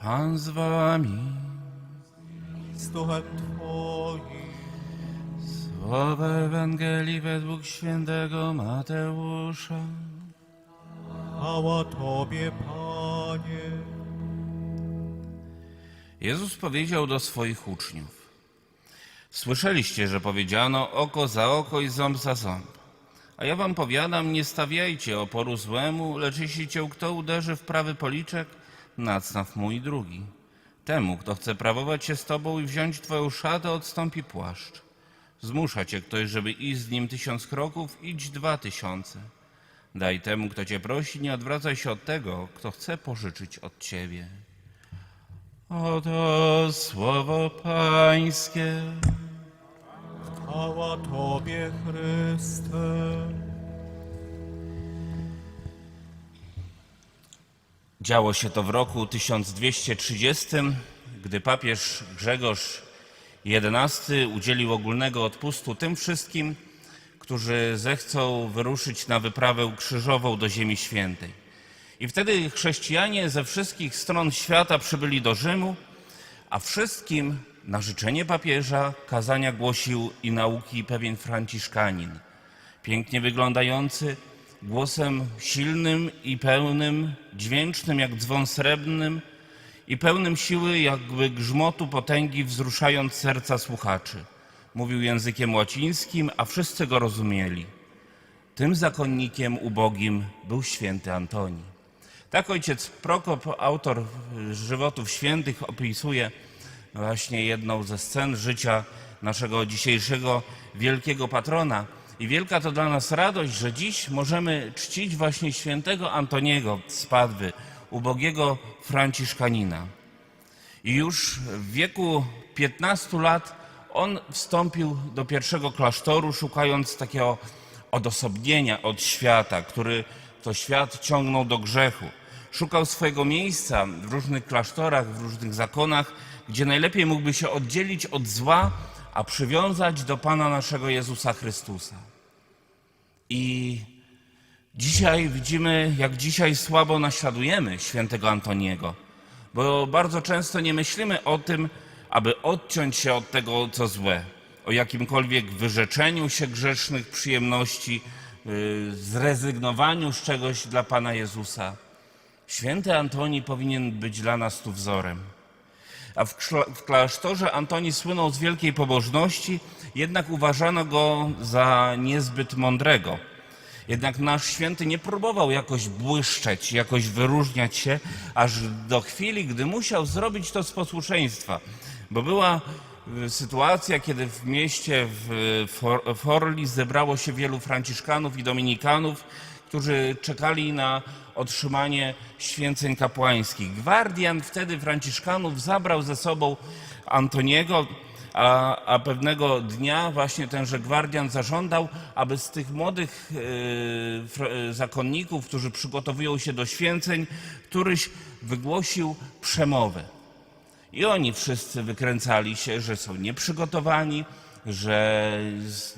Pan z wami. z duchem Twoim. Słowa Ewangelii według świętego Mateusza. Chwała Tobie, Panie. Jezus powiedział do swoich uczniów: Słyszeliście, że powiedziano oko za oko i ząb za ząb. A ja wam powiadam, nie stawiajcie oporu złemu, lecz jeśli cię kto uderzy w prawy policzek, nacnaw mu i drugi. Temu, kto chce prawować się z tobą i wziąć twoją szatę, odstąpi płaszcz. Zmusza cię ktoś, żeby iść z nim tysiąc kroków, idź dwa tysiące. Daj temu, kto cię prosi, nie odwracaj się od tego, kto chce pożyczyć od ciebie. Oto słowo Pańskie. Chwała Tobie, Chryste. Działo się to w roku 1230, gdy papież Grzegorz XI udzielił ogólnego odpustu tym wszystkim, którzy zechcą wyruszyć na wyprawę krzyżową do Ziemi Świętej. I wtedy chrześcijanie ze wszystkich stron świata przybyli do Rzymu, a wszystkim na życzenie papieża kazania głosił i nauki pewien Franciszkanin, pięknie wyglądający, głosem silnym i pełnym, dźwięcznym jak dzwon srebrnym i pełnym siły jakby grzmotu potęgi wzruszając serca słuchaczy. Mówił językiem łacińskim, a wszyscy go rozumieli. Tym zakonnikiem ubogim był święty Antoni. Tak ojciec Prokop, autor żywotów świętych, opisuje właśnie jedną ze scen życia naszego dzisiejszego wielkiego patrona. I wielka to dla nas radość, że dziś możemy czcić właśnie świętego Antoniego z Padwy, ubogiego Franciszkanina. I już w wieku 15 lat on wstąpił do pierwszego klasztoru, szukając takiego odosobnienia od świata, który to świat ciągnął do grzechu. Szukał swojego miejsca w różnych klasztorach, w różnych zakonach, gdzie najlepiej mógłby się oddzielić od zła, a przywiązać do Pana naszego Jezusa Chrystusa. I Dzisiaj widzimy, jak dzisiaj słabo naśladujemy świętego Antoniego, bo bardzo często nie myślimy o tym, aby odciąć się od tego, co złe, o jakimkolwiek wyrzeczeniu się grzesznych przyjemności, yy, zrezygnowaniu z czegoś dla Pana Jezusa. Święty Antoni powinien być dla nas tu wzorem. A w,kszla- w klasztorze Antoni słynął z wielkiej pobożności, jednak uważano go za niezbyt mądrego. Jednak nasz święty nie próbował jakoś błyszczeć, jakoś wyróżniać się, aż do chwili, gdy musiał zrobić to z posłuszeństwa. Bo była y, sytuacja, kiedy w mieście w For- Forli zebrało się wielu franciszkanów i dominikanów, którzy czekali na otrzymanie święceń kapłańskich. Gwardian wtedy franciszkanów zabrał ze sobą Antoniego, a, a pewnego dnia właśnie tenże gwardian zażądał, aby z tych młodych e, zakonników, którzy przygotowują się do święceń, któryś wygłosił przemowę. I oni wszyscy wykręcali się, że są nieprzygotowani, że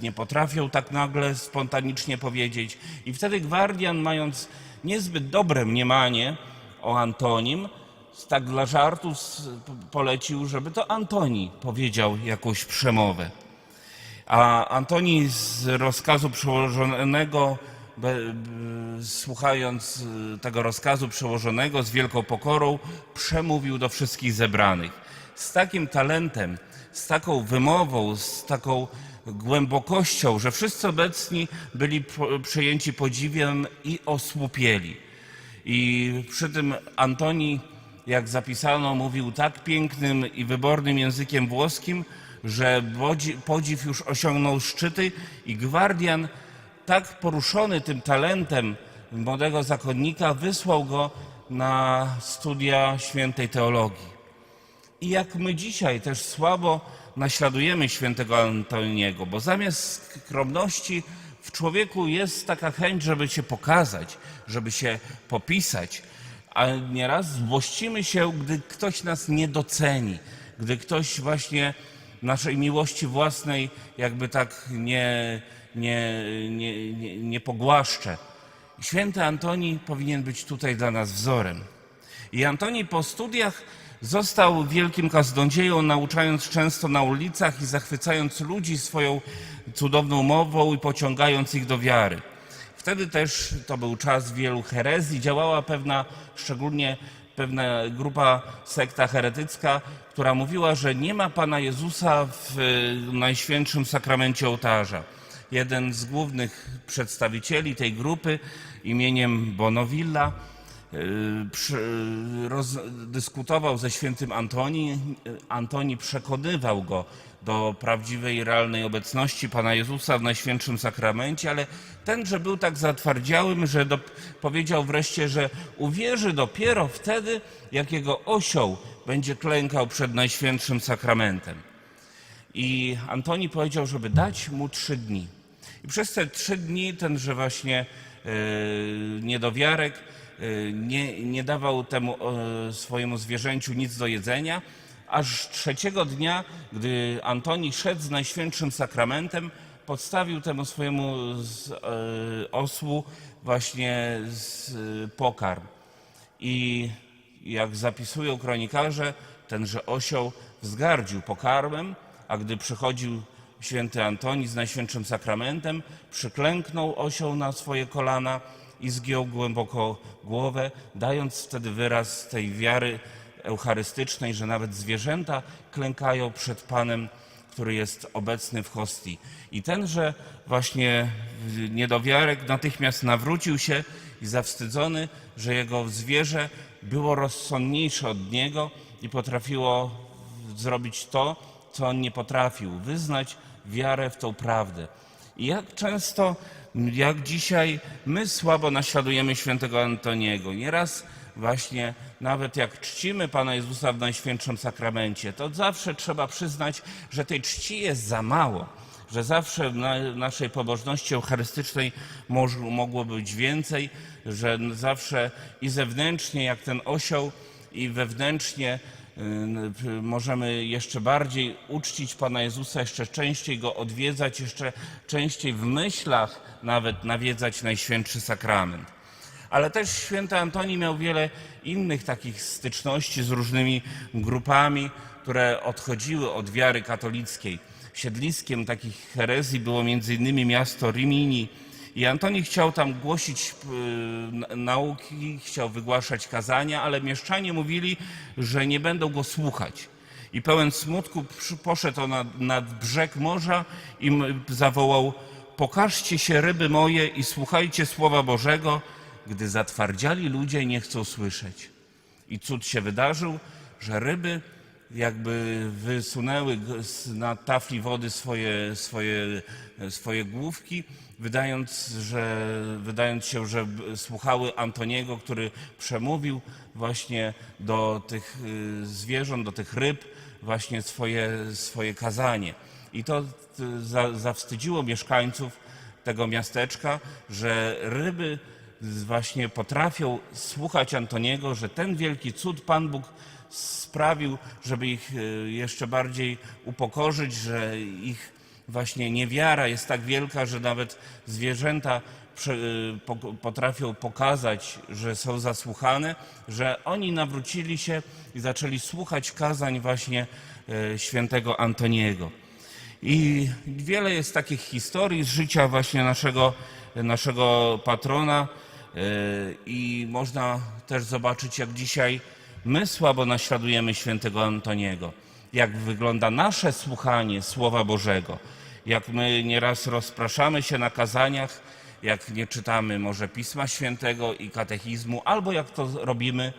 nie potrafią tak nagle spontanicznie powiedzieć. I wtedy gwardian, mając niezbyt dobre mniemanie o Antonim, tak dla żartu polecił, żeby to Antoni powiedział jakąś przemowę. A Antoni z rozkazu przełożonego, słuchając y, tego rozkazu przełożonego z wielką pokorą, przemówił do wszystkich zebranych. Z takim talentem, z taką wymową, z taką głębokością, że wszyscy obecni byli przejęci podziwiem i osłupieli. I przy tym Antoni, jak zapisano, mówił tak pięknym i wybornym językiem włoskim, że podziw już osiągnął szczyty i gwardian, tak poruszony tym talentem młodego zakonnika, wysłał go na studia świętej teologii. I jak my dzisiaj też słabo naśladujemy świętego Antoniego, bo zamiast skromności w człowieku jest taka chęć, żeby się pokazać, żeby się popisać, a nieraz złościmy się, gdy ktoś nas nie doceni, gdy ktoś właśnie naszej miłości własnej jakby tak nie, nie, nie, nie, nie pogłaszcze. Święty Antoni powinien być tutaj dla nas wzorem. I Antoni po studiach Został wielkim kaznodzieją, nauczając często na ulicach i zachwycając ludzi swoją cudowną mową i pociągając ich do wiary. Wtedy też to był czas wielu herezji, działała pewna, szczególnie pewna grupa, sekta heretycka, która mówiła, że nie ma Pana Jezusa w e, Najświętszym Sakramencie Ołtarza. Jeden z głównych przedstawicieli tej grupy imieniem Bonowilla y, dyskutował ze świętym Antoni. Antoni przekonywał go do prawdziwej, realnej obecności Pana Jezusa w Najświętszym Sakramencie, ale tenże był tak zatwardziałym, że do, powiedział wreszcie, że uwierzy dopiero wtedy, jak jego osioł będzie klękał przed Najświętszym Sakramentem. I Antoni powiedział, żeby dać mu trzy dni. I przez te trzy dni tenże właśnie e, niedowiarek nie, nie dawał temu swojemu zwierzęciu nic do jedzenia, aż trzeciego dnia, gdy Antoni szedł z Najświętszym Sakramentem, podstawił temu swojemu e, osłu właśnie e, pokarm. I jak zapisują kronikarze, tenże osioł wzgardził pokarmem, a gdy przychodził święty Antoni z Najświętszym Sakramentem, przyklęknął osioł na swoje kolana i zgiął głęboko głowę, dając wtedy wyraz tej wiary eucharystycznej, że nawet zwierzęta klękają przed Panem, który jest obecny w hostii. I tenże właśnie niedowiarek natychmiast nawrócił się i zawstydzony, że jego zwierzę było rozsądniejsze od niego i potrafiło zrobić to, co on nie potrafił, wyznać wiarę w tą prawdę. Jak często, jak dzisiaj, my słabo naśladujemy świętego Antoniego. Nieraz właśnie, nawet jak czcimy Pana Jezusa w Najświętszym Sakramencie, to zawsze trzeba przyznać, że tej czci jest za mało. Że zawsze w na, naszej pobożności eucharystycznej mogło być więcej, że zawsze i zewnętrznie, jak ten osioł, i wewnętrznie możemy jeszcze bardziej uczcić Pana Jezusa, jeszcze częściej Go odwiedzać, jeszcze częściej w myślach nawet nawiedzać Najświętszy Sakrament. Ale też święty Antoni miał wiele innych takich styczności z różnymi grupami, które odchodziły od wiary katolickiej. Siedliskiem takich herezji było między innymi miasto Rimini, i Antoni chciał tam głosić y, nauki, chciał wygłaszać kazania, ale mieszczanie mówili, że nie będą go słuchać. I pełen smutku poszedł nad, nad brzeg morza i zawołał: Pokażcie się, ryby moje, i słuchajcie słowa Bożego, gdy zatwardziali ludzie nie chcą słyszeć. I cud się wydarzył, że ryby jakby wysunęły na tafli wody swoje, swoje, swoje główki, wydając, że, wydając się, że słuchały Antoniego, który przemówił właśnie do tych y, zwierząt, do tych ryb, właśnie swoje, swoje kazanie. I to y, za, zawstydziło mieszkańców tego miasteczka, że ryby właśnie potrafią słuchać Antoniego, że ten wielki cud Pan Bóg sprawił, żeby ich e, jeszcze bardziej upokorzyć, że ich właśnie niewiara jest tak wielka, że nawet zwierzęta e, po- potrafią pokazać, że są zasłuchane, że oni nawrócili się i zaczęli słuchać kazań właśnie e, świętego Antoniego. I wiele jest takich historii z życia właśnie naszego, naszego patrona i można też zobaczyć, jak dzisiaj my słabo naśladujemy świętego Antoniego, jak wygląda nasze słuchanie Słowa Bożego, jak my nieraz rozpraszamy się na kazaniach, jak nie czytamy może Pisma Świętego i katechizmu, albo jak to robimy,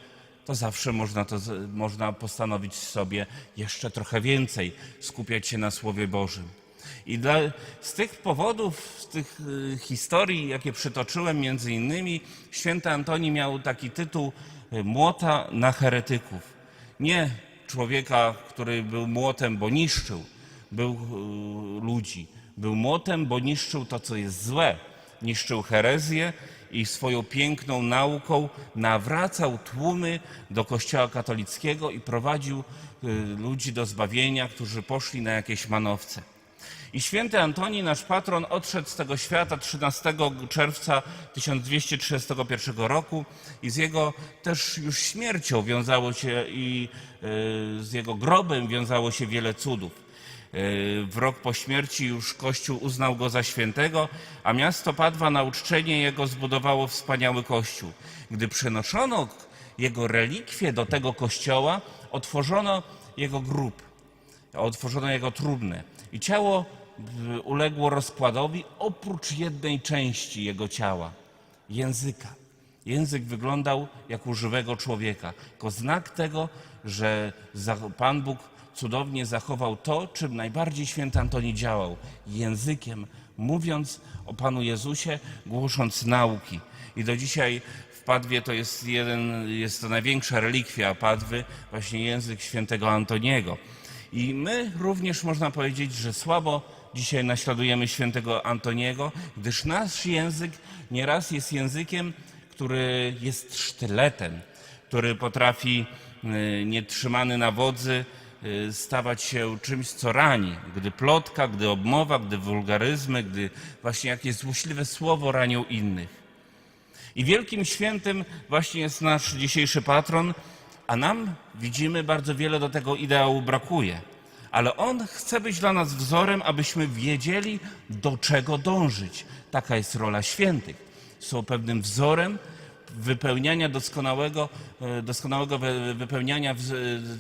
to zawsze można, to, można postanowić sobie jeszcze trochę więcej skupiać się na Słowie Bożym. I dla, z tych powodów, z tych y, historii, jakie przytoczyłem, między innymi, święty Antoni miał taki tytuł y, Młota na heretyków. Nie człowieka, który był młotem, bo niszczył, był y, ludzi. Był młotem, bo niszczył to, co jest złe. Niszczył herezję i swoją piękną nauką nawracał tłumy do kościoła katolickiego i prowadził ludzi do zbawienia, którzy poszli na jakieś manowce. I święty Antoni, nasz patron, odszedł z tego świata 13 czerwca 1231 roku i z jego też już śmiercią wiązało się i e, z jego grobem wiązało się wiele cudów. E, W rok po śmierci już Kościół uznał go za świętego, a miasto Padwa na uczczenie jego zbudowało wspaniały kościół. Gdy przenoszono jego relikwie do tego kościoła, otworzono jego grób otworzono jego trumnę i ciało uległo rozkładowi oprócz jednej części jego ciała języka. Język wyglądał jak u żywego człowieka, jako znak tego, że Pan Bóg cudownie zachował to, czym najbardziej święty Antoni działał językiem, mówiąc o Panu Jezusie, głosząc nauki. I do dzisiaj w Padwie to jest jeden, jest to największa relikwia Padwy, właśnie język świętego Antoniego. I my również można powiedzieć, że słabo dzisiaj naśladujemy świętego Antoniego, gdyż nasz język nieraz jest językiem, który jest sztyletem, który potrafi y, nietrzymany na wodzy y, stawać się czymś, co rani. Gdy plotka, gdy obmowa, gdy wulgaryzmy, gdy właśnie jakieś złośliwe słowo ranią innych. I wielkim świętym właśnie jest nasz dzisiejszy patron, a nam widzimy bardzo wiele do tego ideału brakuje. Ale on chce być dla nas wzorem, abyśmy wiedzieli, do czego dążyć. Taka jest rola świętych. Są pewnym wzorem wypełniania doskonałego, e, doskonałego wypełniania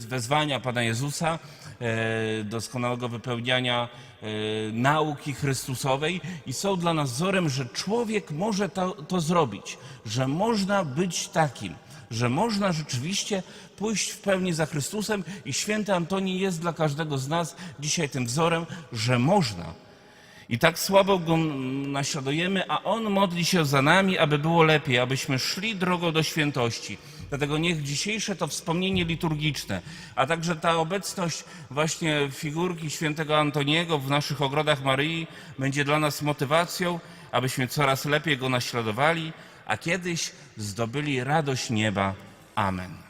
wezwania Pana Jezusa, e, doskonałego wypełniania e, nauki Chrystusowej i są dla nas wzorem, że człowiek może to, to zrobić, że można być takim, że można rzeczywiście pójść w pełni za Chrystusem i święty Antoni jest dla każdego z nas dzisiaj tym wzorem, że można. I tak słabo go naśladujemy, a on modli się za nami, aby było lepiej, abyśmy szli drogą do świętości. Dlatego niech dzisiejsze to wspomnienie liturgiczne, a także ta obecność właśnie figurki świętego Antoniego w naszych ogrodach Maryi będzie dla nas motywacją, abyśmy coraz lepiej go naśladowali, a kiedyś zdobyli radość nieba. Amen.